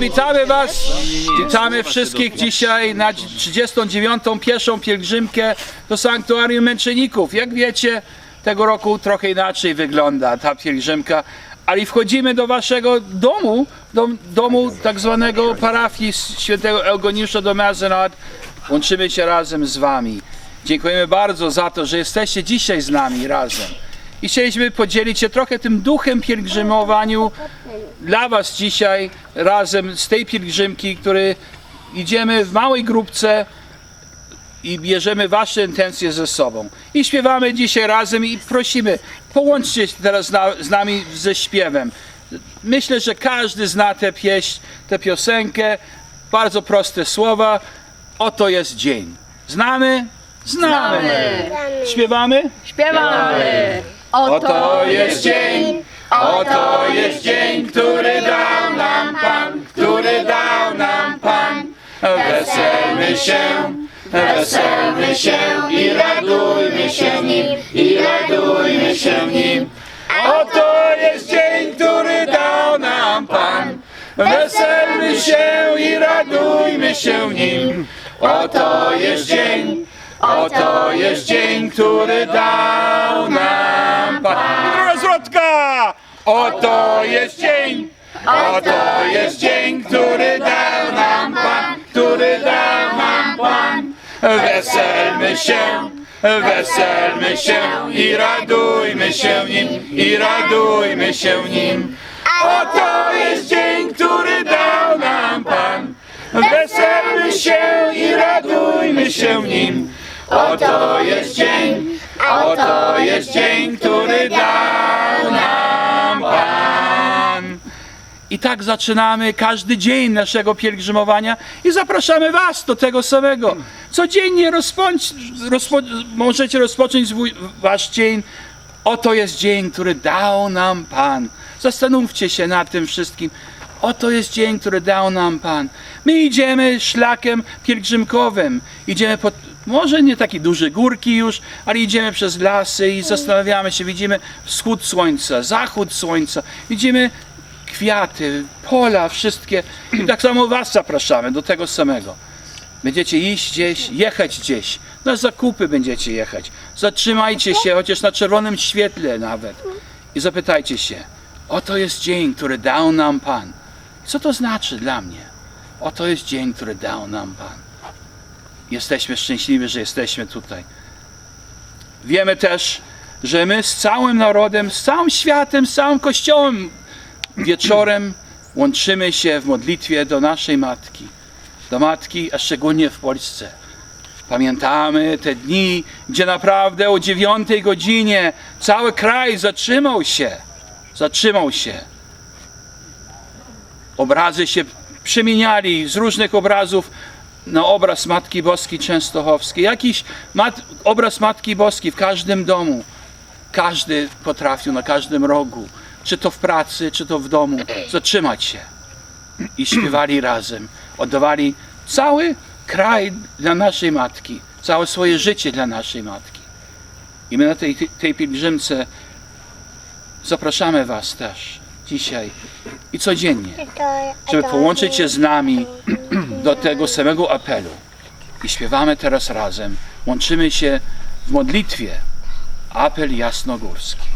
Witamy Was, witamy wszystkich dzisiaj na 39. pierwszą pielgrzymkę do Sanktuarium Męczenników. Jak wiecie, tego roku trochę inaczej wygląda ta pielgrzymka, ale wchodzimy do Waszego domu, do domu tak zwanego parafii świętego Eugeniusza do Mazenot. Łączymy się razem z Wami. Dziękujemy bardzo za to, że jesteście dzisiaj z nami razem. I chcieliśmy podzielić się trochę tym duchem pielgrzymowaniu dla Was dzisiaj razem z tej pielgrzymki, który idziemy w małej grupce i bierzemy Wasze intencje ze sobą. I śpiewamy dzisiaj razem i prosimy, połączcie się teraz na, z nami ze śpiewem. Myślę, że każdy zna tę pieśń, tę piosenkę. Bardzo proste słowa. Oto jest dzień. Znamy? Znamy. Śpiewamy? Śpiewamy! Oto jest dzień, oto jest dzień, który dał nam Pan, który dał nam Pan. Weselmy się, weselmy się i radujmy się nim, i radujmy się nim. Oto jest dzień, który dał nam Pan. Weselmy się i radujmy się nim. Oto jest dzień, oto jest dzień, który dał nam Pan. Zwrotka! Oto jest dzień, oto jest dzień, który dał nam Pan, który dał nam Pan. Weselmy się, weselmy się i radujmy się nim, i radujmy się nim. Oto jest dzień, który dał nam Pan. Weselmy się i radujmy się nim. Oto jest dzień, oto jest dzień, który dał nam Pan. I tak zaczynamy każdy dzień naszego pielgrzymowania i zapraszamy Was do tego samego. Codziennie rozpocząć, rozpo, możecie rozpocząć swój, Wasz dzień. Oto jest dzień, który dał nam Pan. Zastanówcie się nad tym wszystkim. Oto jest dzień, który dał nam Pan. My idziemy szlakiem pielgrzymkowym. Idziemy pod, może nie takie duże górki już, ale idziemy przez lasy i zastanawiamy się, widzimy wschód słońca, zachód słońca. Widzimy kwiaty, pola, wszystkie. I tak samo Was zapraszamy do tego samego. Będziecie iść gdzieś, jechać gdzieś. Na zakupy będziecie jechać. Zatrzymajcie się, chociaż na czerwonym świetle nawet. I zapytajcie się, oto jest dzień, który dał nam Pan. Co to znaczy dla mnie? Oto jest dzień, który dał nam Pan. Jesteśmy szczęśliwi, że jesteśmy tutaj. Wiemy też, że my z całym narodem, z całym światem, z całym Kościołem wieczorem łączymy się w modlitwie do naszej Matki. Do Matki, a szczególnie w Polsce. Pamiętamy te dni, gdzie naprawdę o dziewiątej godzinie cały kraj zatrzymał się. Zatrzymał się. Obrazy się przemieniali z różnych obrazów na obraz Matki Boskiej Częstochowskiej. Jakiś mat, obraz Matki Boskiej w każdym domu. Każdy potrafił na każdym rogu, czy to w pracy, czy to w domu, zatrzymać się. I śpiewali razem. Oddawali cały kraj dla naszej Matki, całe swoje życie dla naszej Matki. I my na tej, tej pielgrzymce zapraszamy Was też dzisiaj i codziennie, żeby połączyć się z nami do tego samego apelu. I śpiewamy teraz razem, łączymy się w modlitwie. Apel jasnogórski.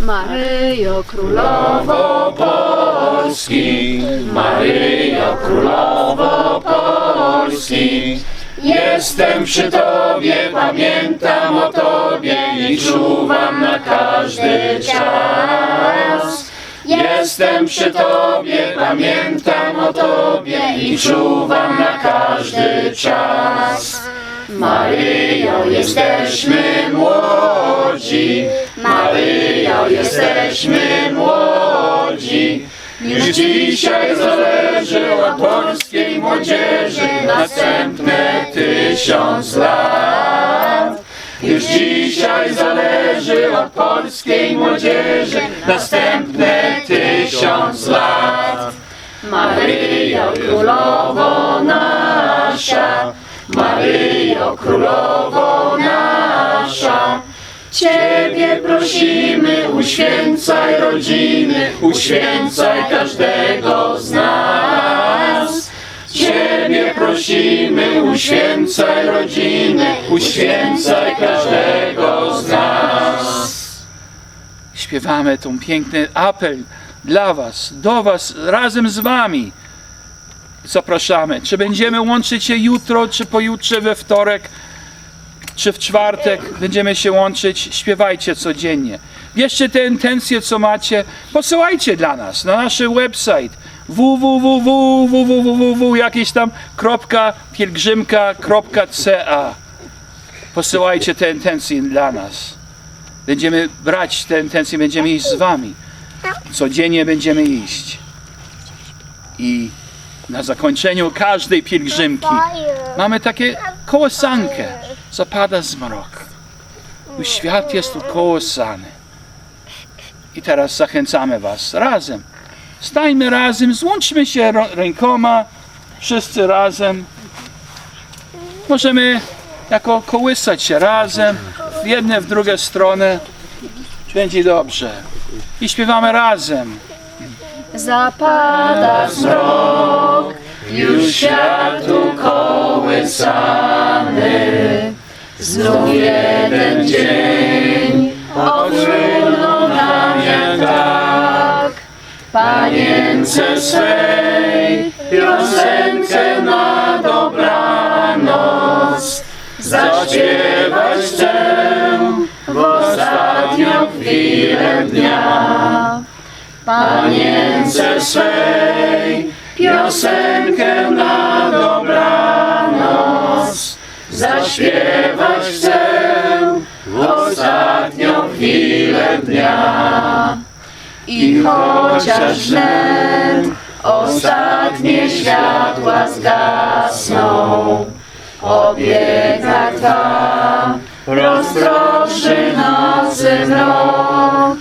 Maryjo Królowo Polski, Maryjo Królowo Polski. Jestem przy Tobie, pamiętam o Tobie i czuwam na każdy czas. Jestem przy Tobie, pamiętam o Tobie i czuwam na każdy czas. Maryjo, jesteśmy młodzi, Maryjo, jesteśmy młodzi. Już dzisiaj zależy od polskiej młodzieży następne tysiąc lat. Już dzisiaj zależy od polskiej młodzieży następne tysiąc lat. Maryjo, królowo nasza, Maryjo, królowo nasza, Ciebie prosimy, uświęcaj rodziny, uświęcaj każdego z nas. Prosimy, uświęcaj rodziny, uświęcaj każdego z nas. Śpiewamy tą piękny apel dla Was, do Was, razem z Wami. Zapraszamy. Czy będziemy łączyć się jutro, czy pojutrze we wtorek, czy w czwartek będziemy się łączyć. Śpiewajcie codziennie. Bierzcie te intencje, co macie, posyłajcie dla nas na nasz website www, jakieś tam kropka pielgrzymka kropka ca. Posyłajcie te intencje dla nas. Będziemy brać te intencje, będziemy iść z wami. Codziennie będziemy iść. I na zakończeniu każdej pielgrzymki mamy takie kołysankę. Zapada zmrok. Świat jest ukołysany. I teraz zachęcamy Was razem. Stańmy razem, złączmy się rękoma, wszyscy razem. Możemy jako kołysać się razem, w jedne, w drugą stronę. Będzie dobrze. I śpiewamy razem. Zapada zmrok, już świat ukołysany. Znów jeden dzień Panience swej piosenkę na dobranoc zaśpiewać chcę w ostatnią chwilę dnia. Panience swej piosenkę na dobranoc zaśpiewać chcę w ostatnią chwilę dnia. I chociaż wnet ostatnie światła zgasną, opieka Twa rozproszy nocy mrok,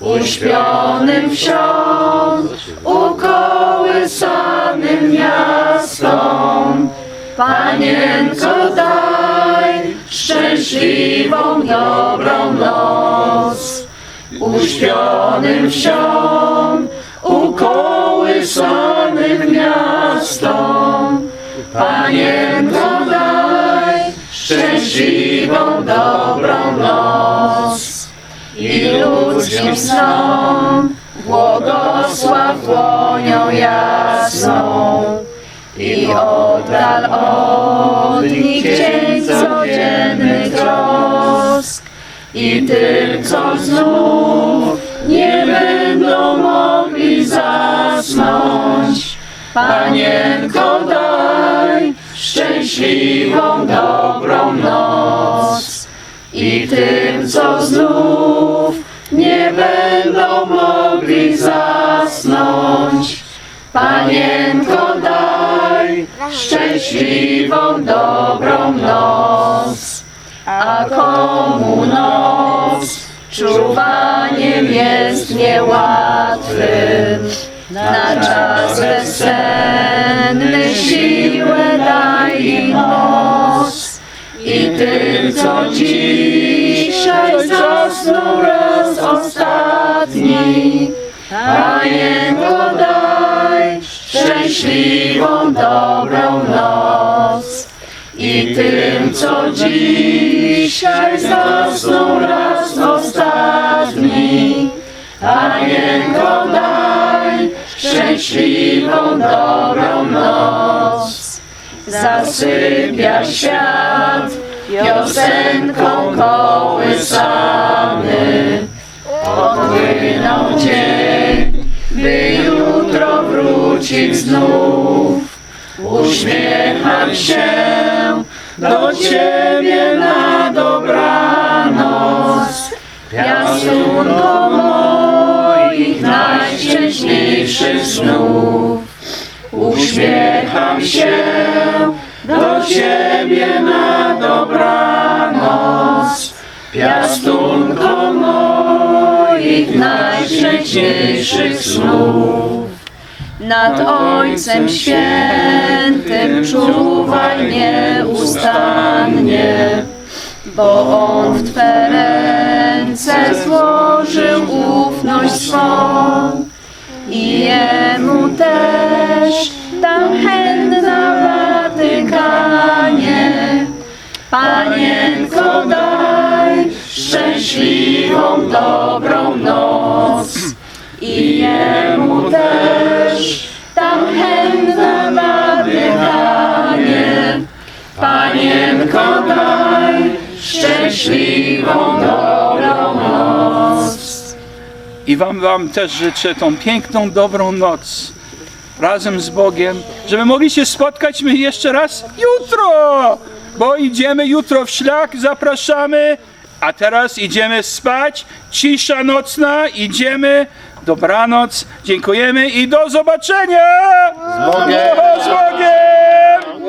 uśpionym wsiąd, ukołysanym miastom. Panienko daj szczęśliwą, dobrą noc, uśpionym wsiąd, ukołysanym miastom. Panienko daj szczęśliwą, dobrą noc i ludzkim snom błogosław dłonią jasną i oddal od i tym, co znów nie będą mogli zasnąć. Panienko daj szczęśliwą, dobrą noc i tym, co znów nie będą mogli zasnąć. Panienko daj szczęśliwą, dobrą noc, a komu noc czuwaniem jest niełatwym. Na czas bezsenny siłę daj im moc i tym, co dzisiaj zasnął raz ostatni. Panienko daj szczęśliwą, dobrą noc i tym, co dzisiaj zasnął raz ostatni. Panienko daj szczęśliwą, dobrą noc. Zasypia świat piosenką kołysany. Odpłynął dzień, by jutro wrócić znów. Uśmiecham się do Ciebie Piastunko moich najszczęśliwszych snów. Uśmiecham się do Ciebie na dobranoc. Piastunko moich najszczęśliwszych snów. Nad Ojcem Świętym czuwaj nieustannie, bo On w Twe ręce złożył ufność swą i jemu też dam chętna Watykanie. Panienko daj szczęśliwą dobrą noc i jemu też I wam, wam też życzę tą piękną, dobrą noc razem z Bogiem, żeby mogli się spotkać my jeszcze raz jutro, bo idziemy jutro w szlak, zapraszamy, a teraz idziemy spać, cisza nocna, idziemy, dobranoc, dziękujemy i do zobaczenia! Z Bogiem! Z Bogiem!